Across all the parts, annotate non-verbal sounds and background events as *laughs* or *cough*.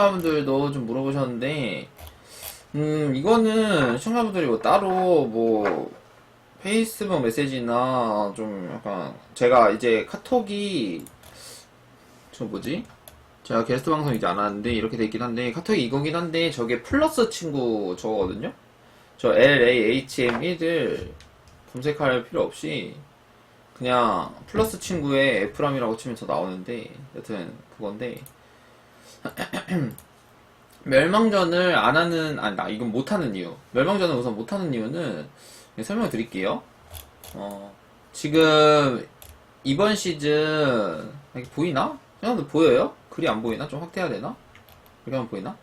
시청자분들도 좀 물어보셨는데, 음, 이거는 시청자분들이 뭐 따로 뭐, 페이스북 메시지나 좀 약간, 제가 이제 카톡이, 저 뭐지? 제가 게스트 방송 이제 안 하는데, 이렇게 돼 있긴 한데, 카톡이 이거긴 한데, 저게 플러스 친구 저거거든요? 저 LAHM1을 검색할 필요 없이, 그냥 플러스 친구에 F람이라고 치면 저 나오는데, 여튼 그건데, *clears throat* 멸망전을 안 하는, 아니, 나 이건 못 하는 이유. 멸망전을 우선 못 하는 이유는 설명을 드릴게요. 어, 지금 이번 시즌, 보이나? 형들 보여요? 글이 안 보이나? 좀 확대해야 되나? 이렇게 하면 보이나?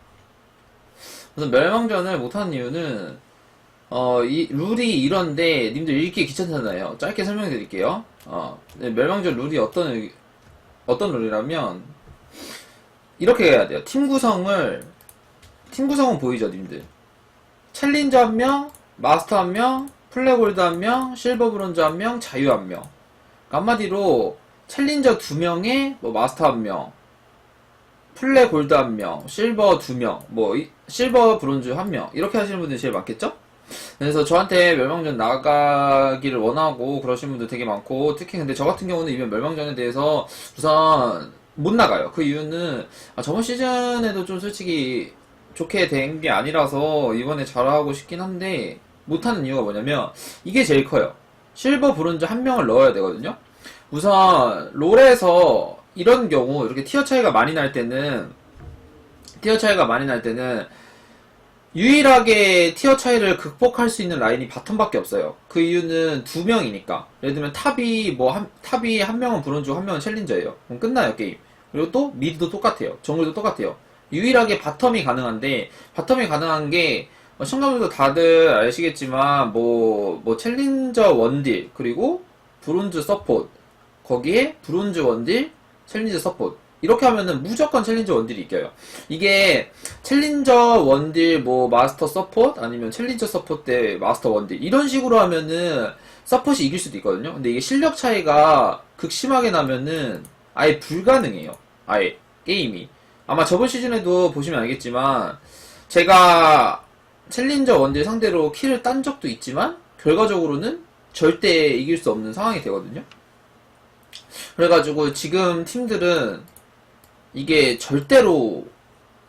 우선 멸망전을 못 하는 이유는, 어, 이, 룰이 이런데, 님들 읽기 귀찮잖아요. 짧게 설명해 드릴게요. 어, 네, 멸망전 룰이 어떤, 어떤 룰이라면, 이렇게 해야 돼요. 팀 구성을, 팀 구성은 보이죠, 님들? 챌린저 한 명, 마스터 한 명, 플래골드 한 명, 실버 브론즈 한 명, 자유 한 명. 그러니까 한마디로, 챌린저 두 명에, 뭐, 마스터 한 명, 플레 골드 한 명, 실버 두 명, 뭐, 이- 실버 브론즈 한 명, 이렇게 하시는 분들이 제일 많겠죠? 그래서 저한테 멸망전 나가기를 원하고 그러신 분들 되게 많고, 특히 근데 저 같은 경우는 이번 멸망전에 대해서 우선 못 나가요. 그 이유는, 아, 저번 시즌에도 좀 솔직히 좋게 된 게 아니라서 이번에 잘하고 싶긴 한데, 못하는 이유가 뭐냐면, 이게 제일 커요. 실버 브론즈 한 명을 넣어야 되거든요? 우선, 롤에서 이런 경우, 이렇게 티어 차이가 많이 날 때는, 티어 차이가 많이 날 때는, 유일하게 티어 차이를 극복할 수 있는 라인이 바텀밖에 없어요. 그 이유는 두 명이니까. 예를 들면 탑이 뭐 한, 탑이 한 명은 브론즈고 한 명은 챌린저예요. 그럼 끝나요 게임. 그리고 또 미드도 똑같아요. 정글도 똑같아요. 유일하게 바텀이 가능한데 바텀이 가능한 게 어, 시청자분들도 다들 아시겠지만 뭐 뭐 챌린저 원딜 그리고 브론즈 서포트 거기에 브론즈 원딜 챌린저 서포트 이렇게 하면은 무조건 챌린저 원딜이 이겨요. 이게 챌린저 원딜 뭐 마스터 서포트 아니면 챌린저 서포트 때 마스터 원딜 이런 식으로 하면은 서폿이 이길 수도 있거든요. 근데 이게 실력 차이가 극심하게 나면은 아예 불가능해요. 아예 게임이. 아마 저번 시즌에도 보시면 알겠지만 제가 챌린저 원딜 상대로 킬을 딴 적도 있지만 결과적으로는 절대 이길 수 없는 상황이 되거든요. 그래가지고 지금 팀들은 이게 절대로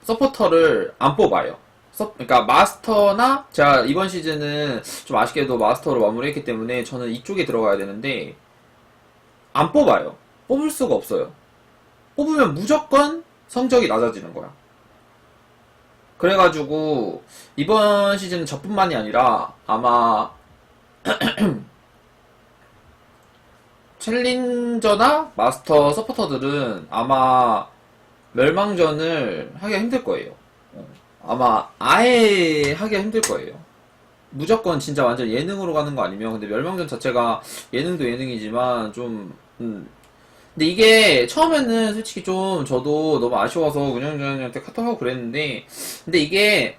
서포터를 안 뽑아요. 서- 그러니까 마스터나 제가 이번 시즌은 좀 아쉽게도 마스터로 마무리했기 때문에 저는 이쪽에 들어가야 되는데 안 뽑아요. 뽑을 수가 없어요. 뽑으면 무조건 성적이 낮아지는 거야. 그래가지고 이번 시즌은 저뿐만이 아니라 아마 *clears throat* 챌린저나 마스터 서포터들은 아마 멸망전을 하기가 힘들 거예요. 어, 아마 아예 하기가 힘들 거예요. 무조건 진짜 완전 예능으로 가는 거 아니면 근데 멸망전 자체가 예능도 예능이지만 좀 음. 근데 이게 처음에는 솔직히 좀 저도 너무 아쉬워서 운영자님한테 카톡하고 그랬는데 근데 이게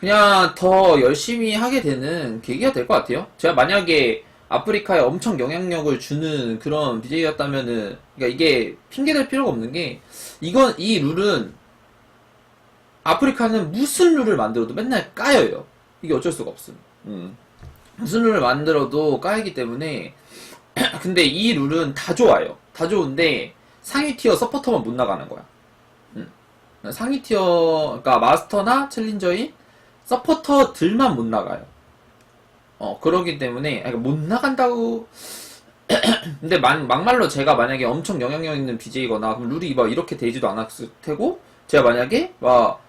그냥 더 열심히 하게 되는 계기가 될 것 같아요. 제가 만약에 아프리카에 엄청 영향력을 주는 그런 BJ였다면은, 그러니까 이게 핑계댈 필요가 없는 게, 이건, 이 룰은, 아프리카는 무슨 룰을 만들어도 맨날 까여요. 이게 어쩔 수가 없음. 음. 무슨 룰을 만들어도 까이기 때문에, *clears throat* 근데 이 룰은 다 좋아요. 다 좋은데, 상위 티어 서포터만 못 나가는 거야. 음. 상위 티어, 그러니까 마스터나 챌린저인 서포터들만 못 나가요. 어, 그러기 때문에, 그러니까 못 나간다고, *clears throat* 근데 막, 막말로 제가 만약에 엄청 영향력 있는 BJ거나, 그럼 룰이 막 이렇게 되지도 않았을 테고, 제가 만약에, 막,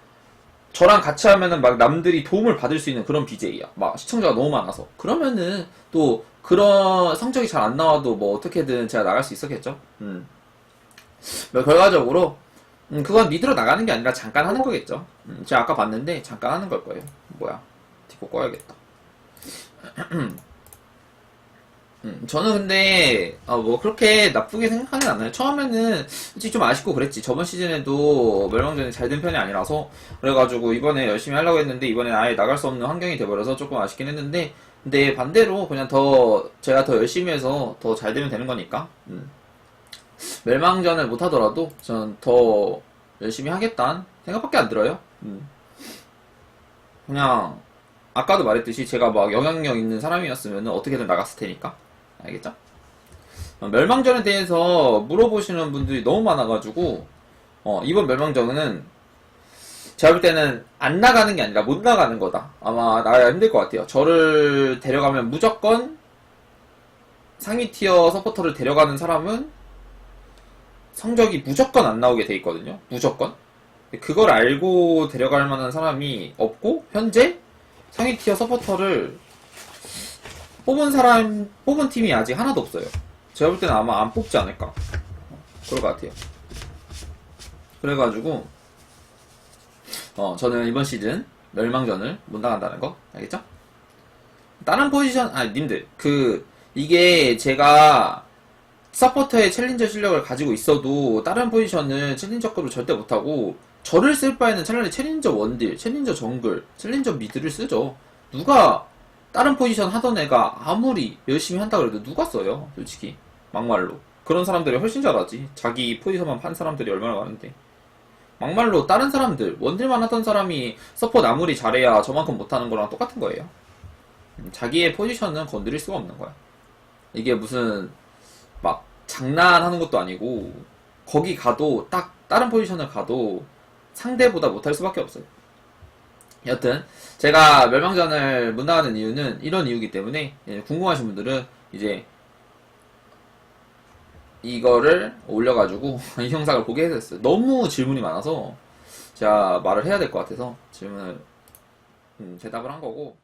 저랑 같이 하면은 막 남들이 도움을 받을 수 있는 그런 BJ야. 막 시청자가 너무 많아서. 그러면은 또 그런 성적이 잘 안 나와도 뭐 어떻게든 제가 나갈 수 있었겠죠? 음. 뭐 결과적으로, 음, 그건 미드로 나가는 게 아니라 잠깐 하는 거겠죠. 음, 제가 아까 봤는데 잠깐 하는 걸 거예요. 뭐야. 디코 꺼야겠다. *clears throat* 음, 저는 근데 어, 뭐 그렇게 나쁘게 생각하진 않아요. 처음에는 솔직히 좀 아쉽고 그랬지. 저번 시즌에도 멸망전이 잘 된 편이 아니라서 그래가지고 이번에 열심히 하려고 했는데 이번에 아예 나갈 수 없는 환경이 돼버려서 조금 아쉽긴 했는데 근데 반대로 그냥 더 제가 더 열심히 해서 더 잘 되면 되는 거니까 음. 멸망전을 못 하더라도 저는 더 열심히 하겠다는 생각밖에 안 들어요. 음. 그냥 아까도 말했듯이 제가 막 영향력 있는 사람이었으면 어떻게든 나갔을 테니까 알겠죠? 어, 멸망전에 대해서 물어보시는 분들이 너무 많아가지고 어, 이번 멸망전은 제가 볼 때는 안 나가는 게 아니라 못 나가는 거다. 아마 나가야 힘들 것 같아요. 저를 데려가면 무조건 상위 티어 서포터를 데려가는 사람은 성적이 무조건 안 나오게 돼 있거든요. 무조건. 그걸 알고 데려갈 만한 사람이 없고 현재 상위 티어 서포터를 뽑은 사람 뽑은 팀이 아직 하나도 없어요. 제가 볼 때는 아마 안 뽑지 않을까. 그럴 것 같아요. 그래가지고 어 저는 이번 시즌 멸망전을 못 나간다는 거 알겠죠? 다른 포지션 아니 님들 그 이게 제가 서포터의 챌린저 실력을 가지고 있어도 다른 포지션은 챌린저급을 절대 못하고 저를 쓸 바에는 차라리 챌린저 원딜, 챌린저 정글, 챌린저 미드를 쓰죠. 누가 다른 포지션 하던 애가 아무리 열심히 한다 그래도 누가 써요? 솔직히 막말로 그런 사람들이 훨씬 잘하지. 자기 포지션만 판 사람들이 얼마나 많은데. 막말로 다른 사람들 원딜만 하던 사람이 서포트 아무리 잘해야 저만큼 못하는 거랑 똑같은 거예요. 음, 자기의 포지션은 건드릴 수가 없는 거야. 이게 무슨 막 장난하는 것도 아니고 거기 가도 딱 다른 포지션을 가도 상대보다 못할 수밖에 없어요. 여튼 제가 멸망전을 못 나가는 이유는 이런 이유기 때문에 예, 궁금하신 분들은 이제 이거를 올려가지고 *laughs* 이 영상을 보게 해줬어요. 너무 질문이 많아서 제가 말을 해야 될 것 같아서 질문을 음, 대답을 한 거고